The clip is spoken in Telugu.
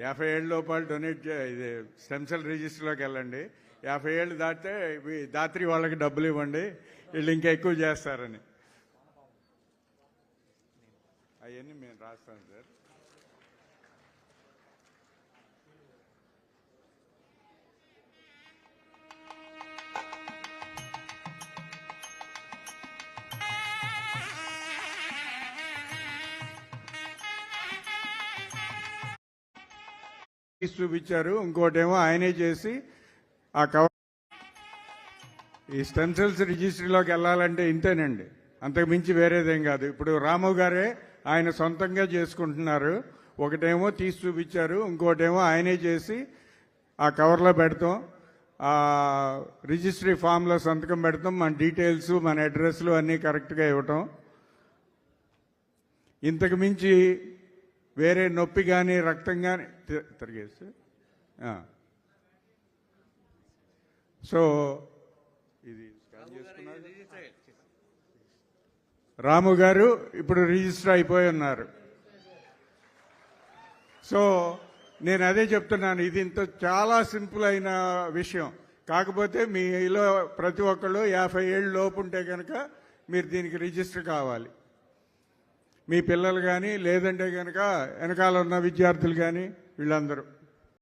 యాభై ఏళ్ళ లోపల డొనేట్ చే- ఇది స్టెమ్ సెల్ రిజిస్టర్లోకి వెళ్ళండి. యాభై ఏళ్ళు దాటితే ఇవి దాత్రి వాళ్ళకి డబ్బులు ఇవ్వండి. వీళ్ళు ఇంకా ఎక్కువ చేస్తారని. అవన్నీ మేము రాస్తాం సార్. చూపించారు ఇంకోటేమో ఆయనే చేసి ఆ కవర్ ఈ స్టెన్సెల్స్ రిజిస్ట్రీలోకి వెళ్ళాలంటే ఇంతేనండి. అంతకు మించి వేరేదేం కాదు. ఇప్పుడు రాము గారే ఆయన సొంతంగా చేసుకుంటున్నారు. ఒకటేమో తీసి చూపించారు. ఇంకోటేమో ఆయనే చేసి ఆ కవర్లో పెడతాం. ఆ రిజిస్ట్రీ ఫామ్లో సంతకం పెడతాం. మన డీటెయిల్స్ మన అడ్రస్లు అన్నీ కరెక్ట్గా ఇవ్వటం. ఇంతకు మించి వేరే నొప్పి కానీ రక్తం కానీ తిరిగేస్తే సో ఇది రాము గారు ఇప్పుడు రిజిస్టర్ అయిపోయి ఉన్నారు. సో నేను అదే చెప్తున్నాను ఇది ఇంత చాలా సింపుల్ అయిన విషయం. కాకపోతే మీలో ప్రతి ఒక్కళ్ళు యాభై ఏళ్ళు లోపు ఉంటే కనుక మీరు దీనికి రిజిస్టర్ కావాలి. మీ పిల్లలు కానీ లేదంటే కనుక వెనకాల ఉన్న విద్యార్థులు కానీ వీళ్ళందరూ.